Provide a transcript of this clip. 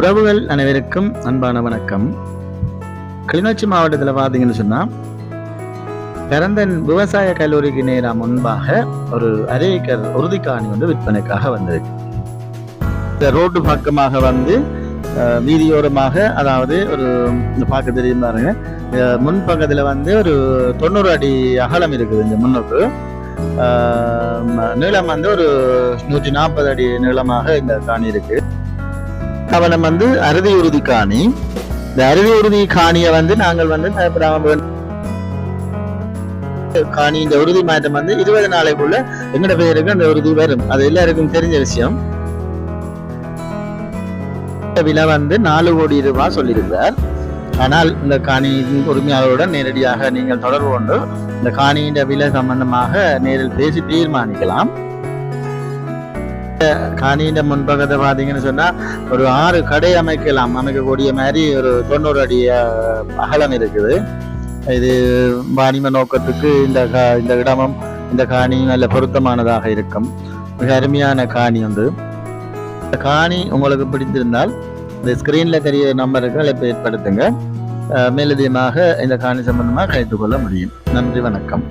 உறவுகள் அனைவருக்கும் அன்பான வணக்கம். கிளிநொச்சி மாவட்டத்தில் பார்த்தீங்கன்னு சொன்னால் பிறந்தன் விவசாய கல்லூரிக்கு நேராக முன்பாக ஒரு அரை ஏக்கர் உறுதிக்காணி வந்து விற்பனைக்காக வந்திருக்கு. இந்த ரோட்டு பக்கமாக வந்து வீதியோரமாக அதாவது ஒரு பார்க்க தெரியும் பாருங்க. முன்பக்கத்தில் முன் பக்கத்தில் வந்து ஒரு தொண்ணூறு அடி அகலம் இருக்குது இந்த முன்னுக்கு. நீளம் வந்து ஒரு நூற்றி நாற்பது அடி நீளமாக இந்த காணி இருக்குது கவனம் வந்து அறுதி உறுதி காணி. இந்த அறுதி உறுதி காணியை வந்து நாங்கள் வந்து காணி இந்த உறுதி மாற்றம் வந்து இருபது நாளைக்குள்ள எங்கட பேருக்கு அந்த உறுதி வரும். அது எல்லாருக்கும் தெரிஞ்ச விஷயம். விலை வந்து நாலு கோடி ரூபாய் சொல்லியிருந்தார் ஆனால் இந்த காணி உரிமையாளருடன் நேரடியாக நீங்கள் தொடர்பு கொண்டு இந்த காணியின் விலை சம்பந்தமாக நேரில் பேசி தீர்மானிக்கலாம். காணியின் முன்பக்கத்தை பார்த்தீங்கன்னு சொன்னா ஒரு ஆறு கடை அமைக்கலாம். அமைக்கக்கூடிய மாதிரி ஒரு தொண்ணூறு அடி அகலம் இருக்குது. இது வாணிம நோக்கத்துக்கு இந்த கா- இந்த இடமும் இந்த காணியும் நல்ல பொருத்தமானதாக இருக்கும். மிக அருமையான காணி உண்டு. இந்த காணி உங்களுக்கு பிடித்திருந்தால் இந்த ஸ்கிரீன்ல தெரிய நம்பருக்கு அழைப்பு ஏற்படுத்துங்க. அஹ், மேலதிகமாக இந்த காணி சம்பந்தமாக கைத்துக்கொள்ள முடியும். நன்றி வணக்கம்.